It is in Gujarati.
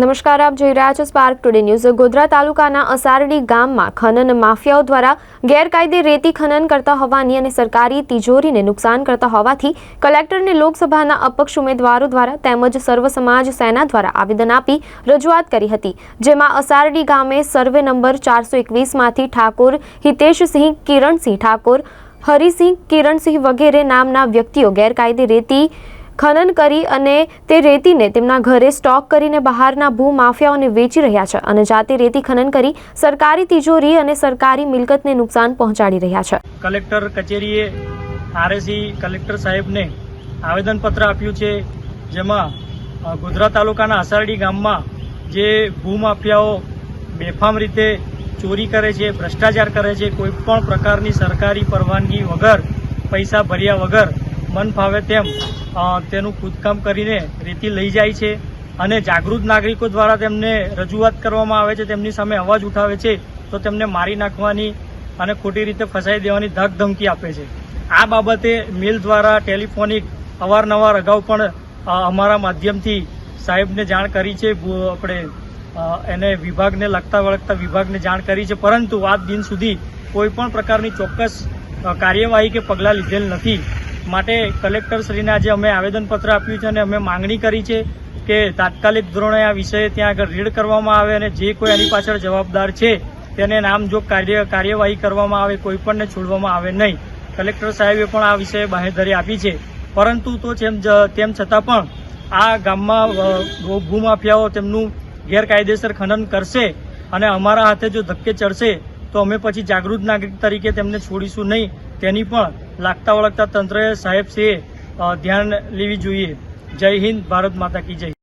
નમસ્કાર, આપ જોઈ રહ્યા છો સ્પાર્ક ટુડે ન્યૂઝ ગોધરા તાલુકાના અસારડી ગામમાં ખનન માફિયાઓ દ્વારા ગેરકાયદે રેતી ખનન કરતા હોવાની અને સરકારી તિજોરીને નુકસાન કરતા હોવાથી કલેક્ટરને લોકસભાના અપક્ષ ઉમેદવારો દ્વારા તેમજ સર્વ સમાજ સેના દ્વારા આવેદન આપી રજૂઆત કરી હતી, જેમાં અસારડી ગામે સર્વે નંબર ચારસો એકવીસમાંથી ઠાકોર હિતેશસિંહ, કિરણસિંહ ઠાકોર, હરિસિંહ, કિરણસિંહ વગેરે નામના વ્યક્તિઓ ગેરકાયદે રેતી ખનન કરી અને તે રેતીને તેમના ઘરે સ્ટોક કરીને બહારના ભૂ માફિયાઓને વેચી રહ્યા છે અને જાતે રેતી ખનન કરી સરકારી તિજોરી અને સરકારી મિલકતને નુકસાન પહોંચાડી રહ્યા છે. કલેક્ટર કચેરીએ આરએસી કલેક્ટર સાહેબને આવેદનપત્ર આપ્યું છે, જેમાં ગોધરા તાલુકાના અસારડી ગામમાં જે ભૂમાફિયાઓ બેફામ રીતે ચોરી કરે છે, ભ્રષ્ટાચાર કરે છે, કોઈ પણ પ્રકારની સરકારી પરવાનગી વગર, પૈસા ભર્યા વગર મન ફાવે તેમ તેનું ખુદકામ કરીને રેતી લઈ જાય છે અને જાગૃત નાગરિકો દ્વારા તેમને રજૂઆત કરવામાં આવે છે, તેમની સામે અવાજ ઉઠાવે છે, તો તેમને મારી નાખવાની અને ખોટી રીતે ફસાઈ દેવાની ધક ધમકી આપે છે. આ બાબતે મેલ દ્વારા ટેલિફોનિક અવારનવાર અગાઉ પણ અમારા માધ્યમથી સાહેબને જાણ કરી છે આપણે એને વિભાગને લગતા વળગતા વિભાગને જાણ કરી છે, પરંતુ આજ દિન સુધી કોઈ પણ પ્રકારની ચોક્કસ કાર્યવાહી કે પગલાં લીધેલ નથી. માટે કલેક્ટરશ્રીને આજે અમે આવેદનપત્ર આપ્યું છે અને અમે માંગણી કરી છે કે તાત્કાલિક ધોરણે આ વિષય ત્યાં આગળ રીડ કરવામાં આવે અને જે કોઈ આની પાછળ જવાબદાર છે, તેને નામજોગ કાર્ય, કાર્યવાહી કરવામાં આવે, કોઈ પણને છોડવામાં આવે નહીં. કલેક્ટર સાહેબે પણ આ વિષયે બાહેધરી આપી છે. પરંતુ તો તેમ તેમ છતાં પણ આ ગામમાં ભૂમાફિયાઓ તેમનું ગેરકાયદેસર ખનન કરશે અને અમારા હાથે જો ધક્કે ચડશે, તો અમે પછી જાગૃત નાગરિક તરીકે તેમને છોડીશું નહીં. તેની પણ લાગતા વળગતા તંત્રએ સાહેબશ્રીએ અ, ધ્યાન લેવી જોઈએ. જય હિન્દ ભારત માતા કી જય.